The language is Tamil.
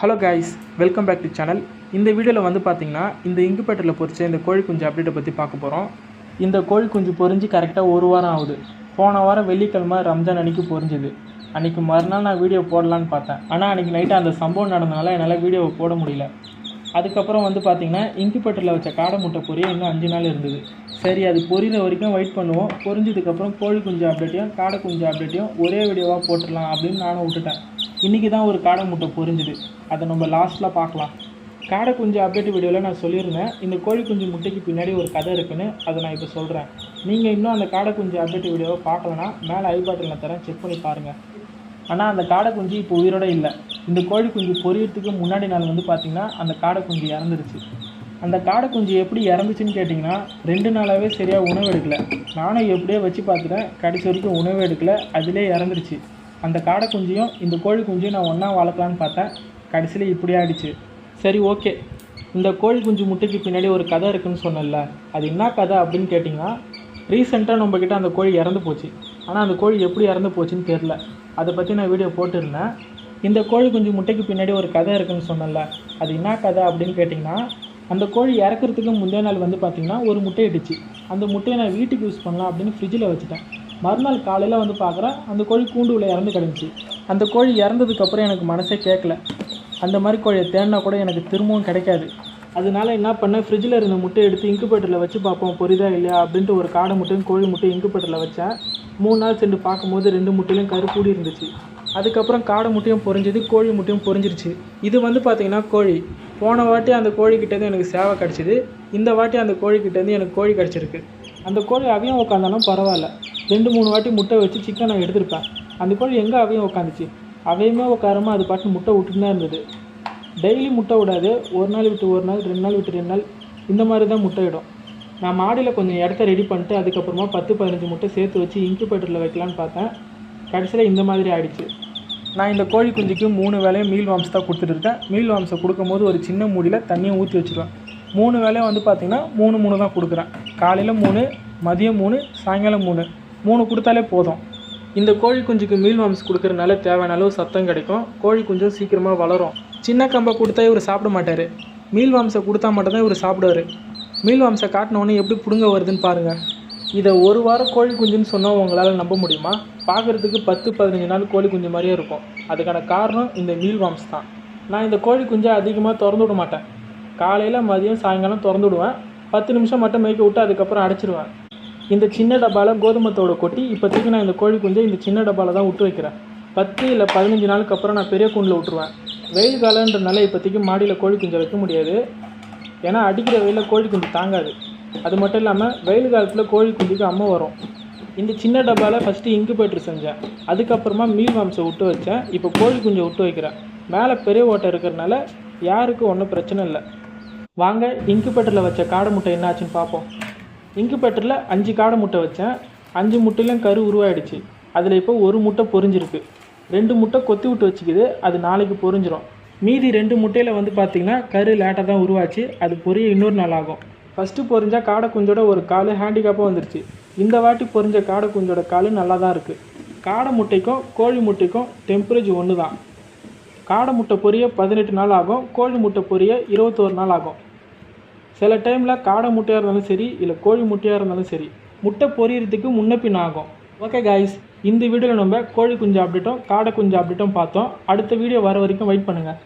Hello guys welcome back to channel இந்த வீடியோவில் வந்து பார்த்திங்கன்னா இந்த இங்குபேட்டரில் பொறிச்ச இந்த கோழி குஞ்சு அப்டேட்டை பற்றி பார்க்க போகிறோம் இந்த கோழி குஞ்சு பொரிஞ்சு கரெக்டாக ஒரு வாரம் ஆகுது. போன வாரம் வெள்ளிக்கிழமை ரம்ஜான் அன்றைக்கி பொரிஞ்சுது அன்றைக்கி மறுநாள் நான் வீடியோ போடலான்னு பார்த்தேன். ஆனால் அன்றைக்கி நைட்டு அந்த சம்பவம் நடந்தனால என்னால் வீடியோவை போட முடியல. அதுக்கப்புறம் வந்து பார்த்திங்கன்னா இங்குபேட்டரில் வச்ச காடை முட்டை பொரிய இன்னும் அஞ்சு நாள் இருந்தது. சரி அது பொரியிற வரைக்கும் வெயிட் பண்ணுவோம். பொரிஞ்சதுக்கப்புறம் கோழி குஞ்சு அப்டேட்டையும் காடை குஞ்சு அப்டேட்டையும் ஒரே வீடியோவாக போட்டுடலாம் அப்படின்னு நானும் விட்டுட்டேன். இன்றைக்கி தான் ஒரு காடை முட்டை பொரிஞ்சுது. அதை நம்ம லாஸ்ட்டில் பார்க்கலாம். காடை குஞ்சு அப்டேட் வீடியோவில் நான் சொல்லியிருந்தேன். இந்த கோழி குஞ்சு முட்டைக்கு பின்னாடி ஒரு கதை இருக்குன்னு. அதை நான் இப்போ சொல்கிறேன் நீங்கள் இன்னும் அந்த காடை குஞ்சு அப்டேட் வீடியோவை பார்க்கலனா மேலே ஐ பாட்டில் தரேன். செக் பண்ணி பாருங்கள் ஆனால் அந்த காடை குஞ்சு இப்போ உயிரோட இல்லை. இந்த கோழி குஞ்சு பொரியறதுக்கு முன்னாடி நாள் வந்து பார்த்திங்கன்னா அந்த காடை குஞ்சு இறந்துருச்சு. அந்த காடை குஞ்சு எப்படி இறந்துச்சுன்னு கேட்டிங்கன்னா ரெண்டு நாளாகவே சரியாக உணவு எடுக்கலை. நானும் எப்படியோ வச்சு பார்த்துட்டேன். கடைசி வரைக்கும் உணவு எடுக்கலை. அதிலே இறந்துருச்சு. அந்த காடை குஞ்சையும் இந்த கோழி குஞ்சையும் நான் ஒன்றா வளர்க்கலான்னு பார்த்தேன். கடைசியில் இப்படி ஆகிடுச்சு சரி ஓகே. இந்த கோழி குஞ்சு முட்டைக்கு பின்னாடி ஒரு கதை இருக்குன்னு சொன்னேன்ல. அது என்ன கதை அப்படின்னு கேட்டிங்கன்னா ரீசெண்டாக நம்மக்கிட்ட அந்த கோழி இறந்து போச்சு. ஆனால் அந்த கோழி எப்படி இறந்து போச்சுன்னு தெரில அதை பற்றி நான் வீடியோ போட்டிருந்தேன். இந்த கோழி குஞ்சு முட்டைக்கு பின்னாடி ஒரு கதை இருக்குன்னு சொன்னேன்ல. அது என்ன கதை அப்படின்னு கேட்டிங்கன்னா அந்த கோழி இறக்குறதுக்கு முந்தைய நாள் வந்து பார்த்திங்கன்னா ஒரு முட்டை இட்டுச்சு அந்த முட்டையை நான் வீட்டுக்கு யூஸ் பண்ணலாம் அப்படின்னு ஃப்ரிட்ஜில் வச்சுட்டேன். மறுநாள் காலையில் வந்து பார்க்குறேன் அந்த கோழி கூண்டு உள்ள இறந்து கிடந்துச்சு. அந்த கோழி இறந்ததுக்கப்புறம் எனக்கு மனசே கேட்கல. அந்த மாதிரி கோழியை தேடினா கூட எனக்கு திரும்பவும் கிடைக்காது. அதனால என்ன பண்ணேன் ஃப்ரிட்ஜில் இருந்த முட்டையை எடுத்து இன்குபேட்டரில் வச்சு பார்ப்போம் பொரிதா இல்லையா அப்படின்ட்டு ஒரு காடை முட்டையும் கோழி முட்டையும் இன்குபேட்டரில் வச்சேன். மூணு நாள் சென்று பார்க்கும்போது ரெண்டு முட்டையிலும் கரு கூடி இருந்துச்சு. அதுக்கப்புறம் காடை முட்டையும் பொறிஞ்சது கோழி முட்டையும் பொறிஞ்சிருச்சு இது வந்து பார்த்தீங்கன்னா கோழி. போன வாட்டி அந்த கோழிக்கிட்டேருந்து எனக்கு சேவை கிடச்சிது. இந்த வாட்டி அந்த கோழிக்கிட்டேருந்து எனக்கு கோழி கிடச்சிருக்கு. அந்த கோழி அவையும் உட்காந்தாலும் பரவாயில்ல. ரெண்டு மூணு வாட்டி முட்டை வச்சு சிக்கன் நான் எடுத்திருப்பேன். அந்த கோழி எங்கே அவையும் உட்காந்துச்சு அவையுமே உட்காரமாக அது பாட்டு முட்டை விட்டுன்னு தான் இருந்தது. டெய்லி முட்டை விடாது. ஒரு நாள் விட்டு ஒரு நாள் ரெண்டு நாள் விட்டு ரெண்டு நாள் இந்த மாதிரி தான் முட்டை இடும் நான் மாடியில் கொஞ்சம் இடத்த ரெடி பண்ணிட்டு அதுக்கப்புறமா பத்து பதினஞ்சு முட்டை சேர்த்து வச்சு இன்குபேட்டரில் வைக்கலான்னு பார்த்தேன். கடைசியில் இந்த மாதிரி ஆயிடுச்சு. நான் இந்த கோழி குஞ்சுக்கு மூணு வேலையும் மீல் வாம்ஸ் தான் கொடுத்துட்டு இருக்கேன். மீல் வாம்ஸை கொடுக்கும்போது ஒரு சின்ன மூடியில் தண்ணியை ஊற்றி வச்சுருவேன். மூணு வேலையும் வந்து பார்த்திங்கன்னா மூணு மூணு தான் கொடுக்குறேன். காலையில் மூணு மதியம் மூணு சாயங்காலம் மூணு. மூணு கொடுத்தாலே போதும். இந்த கோழி குஞ்சுக்கு மீல் மாம்ஸ் கொடுக்குறனால தேவையான அளவு சத்தம் கிடைக்கும். கோழி குஞ்சும் சீக்கிரமாக வளரும். சின்ன கம்பை கொடுத்தா இவர் சாப்பிட மாட்டார். மீல் மாம்சை கொடுத்தா மட்டும்தான் இவர் சாப்பிடுவார். மீல் மாம்சை காட்டினோடனே எப்படி பிடுங்க வருதுன்னு பாருங்கள் இதை ஒரு வாரம் கோழி குஞ்சுன்னு சொன்னால் உங்களால் நம்ப முடியுமா? பார்க்குறதுக்கு பத்து பதினஞ்சு நாள் கோழி குஞ்சு மாதிரியே இருக்கும். அதுக்கான காரணம் இந்த மீல் வாம்ஸ் தான். நான் இந்த கோழி குஞ்சை அதிகமாக திறந்து விட மாட்டேன். காலையில் மதியம் சாயங்காலம் திறந்து விடுவேன். பத்து நிமிஷம் மட்டும் மேய்க்க விட்டு அதுக்கப்புறம் அடைச்சிருவேன் இந்த சின்ன டப்பாவில் கோதுமத்தோட கொட்டி இப்போதைக்கு நான் இந்த கோழி குஞ்சை இந்த சின்ன டப்பாவில் தான் விட்டு வைக்கிறேன். பத்து இல்லை பதினஞ்சு நாளுக்கு அப்புறம் நான் பெரிய கூண்டில் விட்டுருவேன். வெயில் காலன்றனால இப்போதைக்கு மாடியில் கோழி குஞ்சை வைக்க முடியாது. ஏன்னா அடிக்கிற வெயிலில் கோழி குஞ்சு தாங்காது. அது மட்டும் இல்லாமல் வெயில் காலத்தில் கோழி குஞ்சுக்கு அம்மை வரும். இந்த சின்ன டப்பாவில் ஃபஸ்ட்டு இன்குபேட்டர் செஞ்சேன். அதுக்கப்புறமா மீல் மாம்சை விட்டு வச்சேன். இப்போ கோழி குஞ்சை விட்டு வைக்கிறேன். மேலே பெரிய ஓட்டை இருக்கிறனால யாருக்கும் ஒன்றும் பிரச்சனை இல்லை. வாங்க இன்குபேட்டரில் வச்ச காடை முட்டை என்னாச்சுன்னு பார்ப்போம். இன்குபேட்டரில் அஞ்சு காடை முட்டை வச்சேன். அஞ்சு முட்டையிலும் கரு உருவாயிடுச்சு. அதில் இப்போ ஒரு முட்டை பொரிஞ்சிருக்கு. ரெண்டு முட்டை கொத்தி விட்டு வச்சுக்குது. அது நாளைக்கு பொறிஞ்சிரும் மீதி ரெண்டு முட்டையில் வந்து பார்த்திங்கன்னா கரு லேட்டாக தான் உருவாச்சு. அது பொரிய இன்னொரு நாள் ஆகும். ஃபஸ்ட்டு பொரிஞ்சா காடை குஞ்சோட ஒரு கால் ஹேண்டிகேப்பாக வந்துருச்சு. இந்த வாட்டி பொரிஞ்ச காடை குஞ்சோட கால் நல்லா தான் இருக்குது காடை முட்டைக்கும் கோழி முட்டைக்கும் டெம்பரேச்சர் ஒன்று தான் காடை முட்டை பொரிய பதினெட்டு நாள் ஆகும். கோழி முட்டை பொரிய இருபத்தோரு நாள் ஆகும். சில டைமில் காடை முட்டையாக இருந்தாலும் சரி இல்லை கோழி முட்டையாக இருந்தாலும் சரி முட்டை பொரியறதுக்கு முன்னப்பின் ஆகும் ஓகே காய்ஸ் இந்த வீடியோவில் நம்ம கோழி குஞ்சு அப்டேட்டும் காடை குஞ்சு அப்டேட்டும் பார்த்தோம். அடுத்த வீடியோ வர வரைக்கும் வெயிட் பண்ணுங்கள்